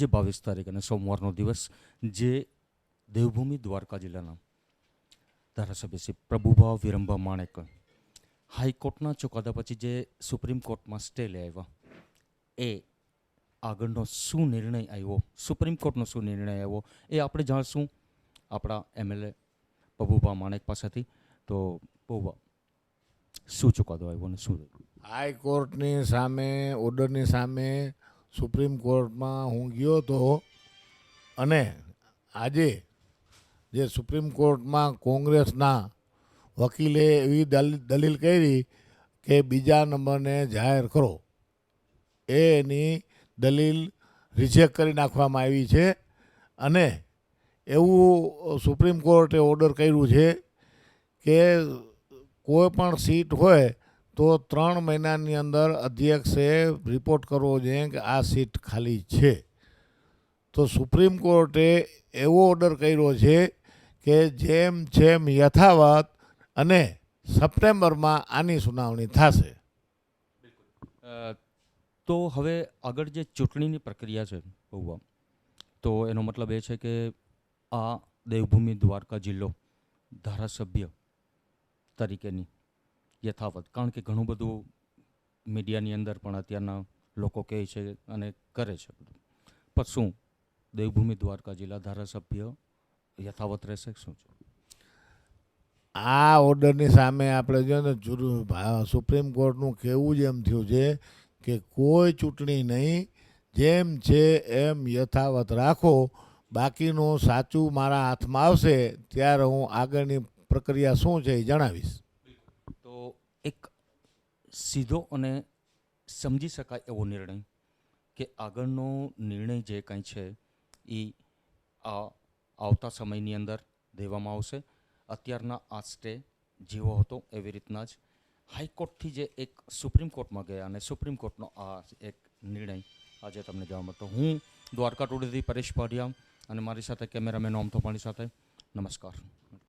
આજે બાવીસ તારીખ અને સોમવારનો દિવસ જે દેવભૂમિ દ્વારકા જિલ્લાના ધારાસભ્ય શ્રી પ્રભુભા વિરંભા માણેક હાઈકોર્ટના ચુકાદા પછી જે સુપ્રીમ કોર્ટમાં સ્ટે લઈ આવ્યા, એ આગળનો શું નિર્ણય આવ્યો, સુપ્રીમ કોર્ટનો શું નિર્ણય આવ્યો, એ આપણે જાણશું આપણા એમએલએ પ્રભુભા માણેક પાસેથી. તો પ્રભુભા શું ચુકાદો આવ્યો અને શું હાઈકોર્ટની સામે, ઓર્ડરની સામે સુપ્રીમ કોર્ટમાં હું ગયો હતો અને આજે જે સુપ્રીમ કોર્ટમાં કોંગ્રેસના વકીલે એવી દલ- દલીલ કરી કે બીજા નંબરને જાહેર કરો. એની દલીલ રિજેક્ટ કરી નાખવામાં આવી છે અને એવું સુપ્રીમ કોર્ટે ઓર્ડર કર્યું છે કે કોઈ પણ સીટ હોય તો ત્રણ મહિનાની અંદર અધ્યક્ષે રિપોર્ટ કરવો જોઈએ કે આ સીટ ખાલી છે. તો સુપ્રીમ કોર્ટે એવો ઓર્ડર કર્યો છે કે જેમ જેમ યથાવત અને સપ્ટેમ્બરમાં આની સુનાવણી થશે. તો હવે આગળ જે ચૂંટણીની પ્રક્રિયા છે તો એનો મતલબ એ છે કે આ દેવભૂમિ દ્વારકા જિલ્લો ધારાસભ્ય તરીકેની યથાવત. કારણ કે ઘણું બધું મીડિયાની અંદર પણ અત્યારના લોકો કહે છે અને કરે છે બધું. પણ શું? દેવભૂમિ દ્વારકા જિલ્લા ધારાસભ્ય યથાવત રહેશે? શું છે? આ ઓર્ડરની સામે આપણે જો ને સુપ્રીમ કોર્ટનું કહેવું જ એમ થયું છે કે કોઈ ચૂંટણી નહીં, જેમ છે એમ યથાવત રાખો. બાકીનું સાચું મારા હાથમાં આવશે, ત્યારે હું આગળની પ્રક્રિયા શું છે એ જણાવીશ. સીધો અને સમજી શકાય એવો નિર્ણય કે આગળનો નિર્ણય જે કંઈ છે એ આવતા સમયની અંદર દેવામાં આવશે. અત્યારના આ સ્ટે જેવો હતો એવી રીતના જ હાઈકોર્ટથી જે એક સુપ્રીમ કોર્ટમાં ગયા અને સુપ્રીમ કોર્ટનો આ એક નિર્ણય આજે તમને જોવા મળતો. હું દ્વારકા ટુડેથી પરેશ પાડિયા અને મારી સાથે કેમેરામેન ઓમ થોપાણી સાથે નમસ્કાર.